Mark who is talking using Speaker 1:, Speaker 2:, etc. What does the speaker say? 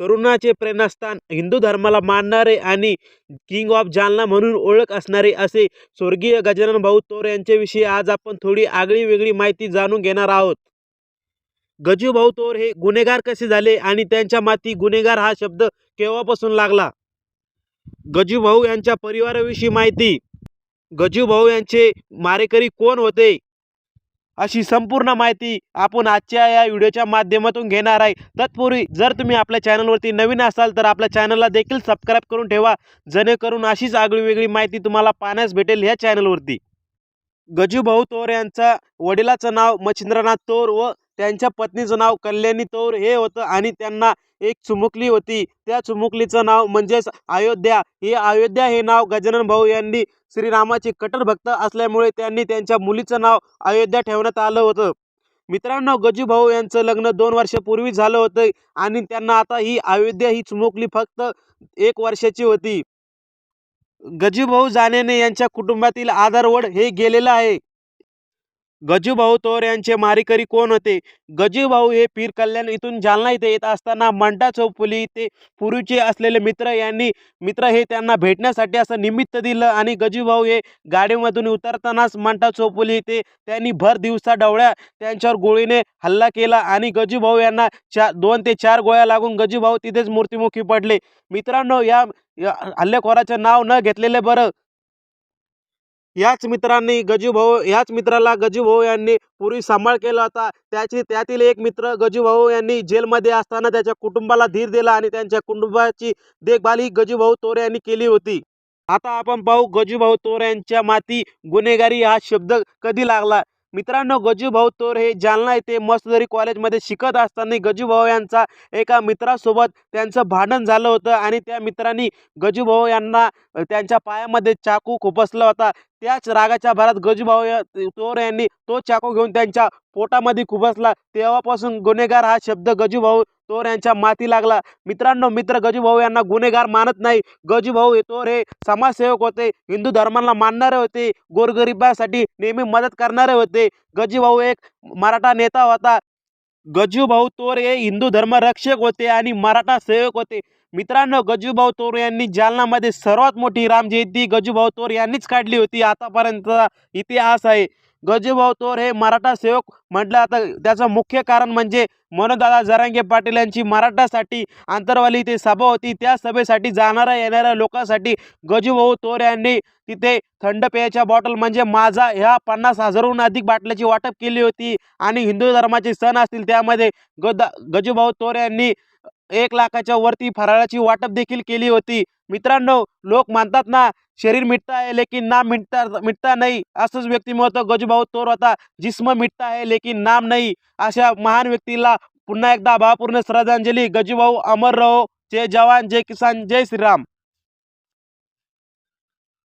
Speaker 1: तरुणाचे प्रेरणास्थान हिंदू धर्माला मानणारे आणि किंग ऑफ जालना म्हणून ओळख असणारे असे स्वर्गीय गजानन भाऊ तोर यांच्याविषयी आज आपण थोडी आगळी वेगळी माहिती जाणून घेणार आहोत. गजूभाऊ तोर हे गुन्हेगार कसे झाले आणि त्यांच्या माती गुन्हेगार हा शब्द केव्हापासून लागला? गजूभाऊ यांच्या परिवाराविषयी माहिती. गजूभाऊ यांचे मारेकरी कोण होते? अशी संपूर्ण माहिती आपण आजच्या या व्हिडिओच्या माध्यमातून घेणार आहे. तत्पूर्वी जर तुम्ही आपल्या चॅनलवरती नवीन असाल तर आपल्या चॅनलला देखील सबस्क्राईब करून ठेवा. जेणेकरून अशीच आगळी वेगळी माहिती तुम्हाला पाहण्यास भेटेल ह्या चॅनलवरती. गजूभाऊ तोर यांचा वडिलाचं नाव मच्छिंद्रनाथ तोर व त्यांच्या पत्नीचं नाव कल्याणी तौर हे होतं आणि त्यांना एक चुमुकली होती. त्या चुमुकलीचं नाव म्हणजेच अयोध्या. हे अयोध्या हे नाव गजानन भाऊ यांनी श्रीरामाचे कट्टर भक्त असल्यामुळे त्यांनी त्यांच्या मुलीचं नाव अयोध्या ठेवण्यात आलं होतं. मित्रांनो गजू भाऊ यांचं लग्न दोन वर्षापूर्वी झालं होतं आणि त्यांना आता ही अयोध्या ही चुमुकली फक्त एक वर्षाची होती. गजूभाऊ जाण्याने यांच्या कुटुंबातील आधारवड हे गेलेलं आहे. गजूभाऊ तोर यांचे मारेकरी कोण होते? गजूभाऊ हे पीर कल्याण इथून जालना इथे येत असताना मंडा चौफुली इथे पूर्वीचे असलेले मित्र यांनी मित्र हे त्यांना भेटण्यासाठी असं निमित्त दिलं आणि गजूभाऊ हे गाडीमधून उतरतानाच मंडा चौफुली इथे त्यांनी भर दिवसा डवळ्या त्यांच्यावर गोळीने हल्ला केला आणि गजूभाऊ यांना चा दोन ते चार गोळ्या लागून गजूभाऊ तिथेच मूर्तिमुखी पडले. मित्रांनो या हल्लेखोराचं नाव न घेतलेले बरं याच मित्रांनी गजूभाऊ याच मित्राला गजूभाऊ यांनी पूर्वी सांभाळ केला होता. त्याची त्यातील एक मित्र गजूभाऊ यांनी जेलमध्ये असताना त्याच्या कुटुंबाला धीर दिला आणि त्यांच्या कुटुंबाची देखभाल ही गजूभाऊ तोरे यांनी केली होती. आता आपण पाहू गजूभाऊ तोरे यांच्या माती गुन्हेगारी हा शब्द कधी लागला? मित्रांनो गजूभाऊ तोर हे जालना येथे मस्तदरी कॉलेजमध्ये शिकत असताना गजूभाऊ यांचा एका मित्रासोबत त्यांचं भांडण झालं होतं आणि त्या मित्रांनी गजूभाऊ यांना त्यांच्या पायामध्ये चाकू खुपसला होता. त्याच रागाच्या भरात गजूभाऊ या- तोर यांनी तो चाकू घेऊन त्यांच्या पोटामध्ये खुपसला. तेव्हापासून गुन्हेगार हा शब्द गजूभाऊ तोर यांच्या माती लागला. मित्रांनो मित्र गजूभाऊ यांना गुन्हेगार मानत नाही. गजूभाऊ हे तोर हे समाजसेवक होते हिंदू धर्माला मानणारे होते गोरगरिबासाठी नेहमी मदत करणारे होते. गजूभाऊ एक मराठा नेता होता. गजूभाऊ तोर हे हिंदू धर्मरक्षक होते आणि मराठा सेवक होते. मित्रांनो गजूभाऊ तोर यांनी जालनामध्ये सर्वात मोठी रामजयंती गजूभाऊ तोर यांनीच काढली होती. आतापर्यंतचा इतिहास आहे. गजूभाऊ हो तोर हे मराठा सेवक म्हटलं आता त्याचं मुख्य कारण म्हणजे मनोदादा जरांगे पाटील यांची मराठासाठी आंतरवाली इथे सभा होती. त्या सभेसाठी जाणाऱ्या येणाऱ्या लोकांसाठी गजूभाऊ हो तोर यांनी तिथे थंड पेयाच्या बॉटल म्हणजे माझा ह्या पन्नास हजारहून अधिक बाटल्याची वाटप केली होती. आणि हिंदू धर्माचे सण असतील त्यामध्ये गदा गजूभाऊ हो तोर यांनी एक लाखाच्या वरती फराळाची वाटप देखील केली होती. मित्रांनो लोक मानतात ना शरीर मिटता है लेकिन नाम मिटता मिटता नाही असंच व्यक्तिमत्व गजूभाऊ तोर होता. जिस्म मिटता है लेकिन नाम नाही. अशा महान व्यक्तीला पुन्हा एकदा भावपूर्ण श्रद्धांजली गजूभाऊ अमर रहो जय जवान जय किसान जय श्रीराम.